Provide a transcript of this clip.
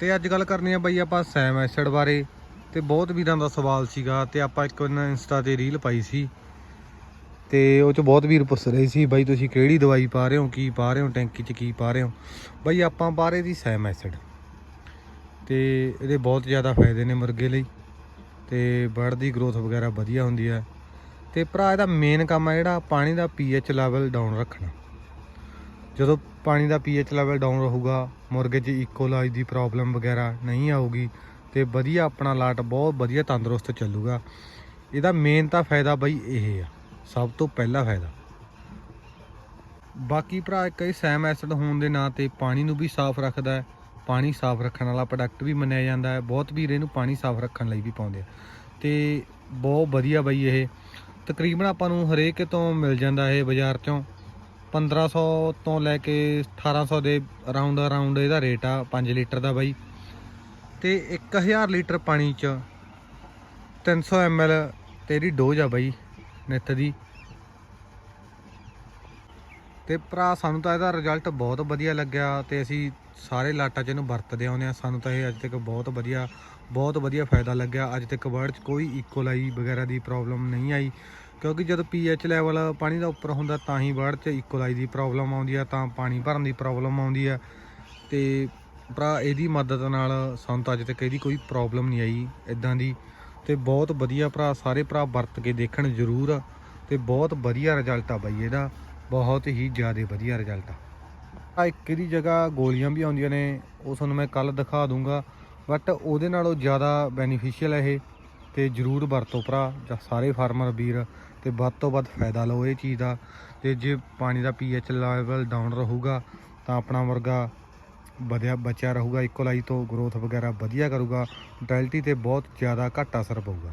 ਤੇ ਅੱਜ ਗੱਲ ਕਰਨੀ ਆ ਬਈ ਆਪਾਂ ਸੈਮ ਐਸਿਡ ਬਾਰੇ ਤੇ ਬਹੁਤ ਵੀਰਾਂ ਦਾ ਸਵਾਲ ਸੀਗਾ ਤੇ ਆਪਾਂ ਇੱਕ ਵਾਰ ਇੰਸਟਾ ਤੇ ਰੀਲ ਪਾਈ ਸੀ ਤੇ ਉਹ ਚ ਬਹੁਤ ਵੀਰ ਪੁੱਛ ਰਹੇ ਸੀ ਬਾਈ ਤੁਸੀਂ ਕਿਹੜੀ ਦਵਾਈ ਪਾ ਰਹੇ ਹੋ, ਕੀ ਪਾ ਰਹੇ ਹੋ, ਟੈਂਕੀ ਚ ਕੀ ਪਾ ਰਹੇ ਹੋ? ਬਾਈ ਆਪਾਂ ਪਾ ਰਹੇ ਦੀ ਸੈਮ ਐਸਿਡ। ਤੇ ਇਹਦੇ ਬਹੁਤ ਜ਼ਿਆਦਾ ਫਾਇਦੇ ਨੇ ਮੁਰਗੇ ਲਈ ਤੇ ਬਰਡ ਦੀ ਗਰੋਥ ਵਗੈਰਾ ਵਧੀਆ ਹੁੰਦੀ ਹੈ। ਤੇ ਭਰਾ, ਇਹਦਾ ਮੇਨ ਕੰਮ ਆ ਜਿਹੜਾ ਪਾਣੀ ਦਾ ਪੀਐਚ ਲੈਵਲ ਡਾਊਨ ਰੱਖਣਾ। ਜਦੋਂ ਪਾਣੀ ਦਾ ਪੀਐਚ ਲੈਵਲ ਡਾਊਨ ਰਹੂਗਾ, ਮੁਰਗੇ 'ਚ ਇਕੋਲਾਈਜ਼ ਦੀ ਪ੍ਰੋਬਲਮ ਵਗੈਰਾ ਨਹੀਂ ਆਊਗੀ ਤੇ ਵਧੀਆ ਆਪਣਾ ਲਾਟ ਬਹੁਤ ਵਧੀਆ ਤੰਦਰੁਸਤ ਚੱਲੂਗਾ। ਇਹਦਾ ਮੇਨ ਤਾਂ ਫਾਇਦਾ ਬਈ ਇਹ ਆ, ਸਭ ਤੋਂ ਪਹਿਲਾ ਫਾਇਦਾ। ਬਾਕੀ ਭਰਾ, ਕਈ ਸੈਮ ਐਸਿਡ ਹੋਣ ਦੇ ਨਾਂ ਤੇ ਪਾਣੀ ਨੂੰ ਵੀ ਸਾਫ਼ ਰੱਖਦਾ ਹੈ। ਪਾਣੀ ਸਾਫ਼ ਰੱਖਣ ਵਾਲਾ ਪ੍ਰੋਡਕਟ ਵੀ ਮੰਨਿਆ ਜਾਂਦਾ ਹੈ। ਬਹੁਤ ਵੀਰ ਇਹਨੂੰ ਪਾਣੀ ਸਾਫ਼ ਰੱਖਣ ਲਈ ਵੀ ਪਾਉਂਦੇ ਆ। ਤੇ ਬਹੁਤ ਵਧੀਆ ਬਈ ਇਹ। ਤਕਰੀਬਨ ਆਪਾਂ ਨੂੰ ਹਰੇਕ ਤੋਂ ਮਿਲ ਜਾਂਦਾ ਇਹ ਬਾਜ਼ਾਰ ਚੋਂ। 1500 ਤੋਂ ਲੈ ਕੇ 1800 ਦੇ ਅਰਾਊਂਡ ਅਰਾਊਂਡ ਇਹਦਾ ਰੇਟ ਆ 5 ਲੀਟਰ ਦਾ ਬਾਈ। ਤੇ 1000 ਲੀਟਰ ਪਾਣੀ ਚ 300 ml ਤੇਰੀ ਡੋਜ਼ ਆ ਬਾਈ, ਨਿੱਤ ਦੀ। ਤੇ ਭਰਾ, ਸਾਨੂੰ ਤਾਂ ਇਹਦਾ ਰਿਜ਼ਲਟ ਬਹੁਤ ਵਧੀਆ ਲੱਗਿਆ ਤੇ ਅਸੀਂ ਸਾਰੇ ਲਾਟਾਂ 'ਚ ਇਹਨੂੰ ਵਰਤਦੇ ਆਉਂਦੇ ਆ ਸਾਨੂੰ ਤਾਂ ਇਹ ਅੱਜ ਤੱਕ ਬਹੁਤ ਵਧੀਆ ਬਹੁਤ ਵਧੀਆ ਫਾਇਦਾ ਲੱਗਿਆ। ਅੱਜ ਤੱਕ ਵਰਡ 'ਚ ਕੋਈ ਇਕੋਲਾਈ ਵਗੈਰਾ ਦੀ ਪ੍ਰੋਬਲਮ ਨਹੀਂ ਆਈ। ਕਿਉਂਕਿ ਜਦੋਂ ਪੀਐਚ ਲੈਵਲ ਪਾਣੀ ਦਾ ਉੱਪਰ ਹੁੰਦਾ ਤਾਂ ਹੀ ਵਰਡ 'ਚ ਇਕੋਲਾਈ ਦੀ ਪ੍ਰੋਬਲਮ ਆਉਂਦੀ ਆ, ਤਾਂ ਪਾਣੀ ਭਰਨ ਦੀ ਪ੍ਰੋਬਲਮ ਆਉਂਦੀ ਆ। ਤੇ ਭਰਾ, ਇਹਦੀ ਮਦਦ ਨਾਲ ਸਾਨੂੰ ਤਾਂ ਅੱਜ ਤੱਕ ਇਹਦੀ ਕੋਈ ਪ੍ਰੋਬਲਮ ਨਹੀਂ ਆਈ ਇਦਾਂ ਦੀ। ਤੇ ਬਹੁਤ ਵਧੀਆ ਭਰਾ, ਸਾਰੇ ਭਰਾ ਵਰਤ ਕੇ ਦੇਖਣ ਜ਼ਰੂਰ। ਤੇ ਬਹੁਤ ਵਧੀਆ ਰਿਜ਼ਲਟ ਆ ਬਾਈ ਇਹਦਾ। ਬਹੁਤ ਹੀ ਜ਼ਿਆਦਾ ਵਧੀਆ ਰਿਜ਼ਲਟ ਆ। ਆ ਇੱਕ ਦੀ ਜਗ੍ਹਾ ਗੋਲੀਆਂ ਵੀ ਆਉਂਦੀਆਂ ਨੇ, ਉਹ ਤੁਹਾਨੂੰ ਮੈਂ ਕੱਲ ਦਿਖਾ ਦੂੰਗਾ। ਬਟ ਉਹਦੇ ਨਾਲੋਂ ਜ਼ਿਆਦਾ ਬੈਨੀਫੀਸ਼ੀਅਲ ਹੈ ਇਹ। ਤੇ ਜਰੂਰ ਵਰਤੋ ਭਰਾ, ਜਾਂ ਸਾਰੇ ਫਾਰਮਰ ਵੀਰ, ਤੇ ਵੱਧ ਤੋਂ ਵੱਧ ਫਾਇਦਾ ਲਓ ਇਹ ਚੀਜ਼ ਦਾ। ਤੇ ਜੇ ਪਾਣੀ ਦਾ ਪੀਐਚ ਲੈਵਲ ਡਾਊਨ ਰਹੂਗਾ, ਤਾਂ ਆਪਣਾ ਵਰਗਾ ਵਧਿਆ, ਬਚਿਆ ਰਹੂਗਾ ਇਕੋਲਾਈ ਤੋਂ ਗਰੋਥ ਵਗੈਰਾ ਵਧੀਆ ਕਰੂਗਾ ਮੋਰਟੈਲਿਟੀ ਤੇ ਬਹੁਤ ਜ਼ਿਆਦਾ ਘੱਟ ਅਸਰ ਪਊਗਾ।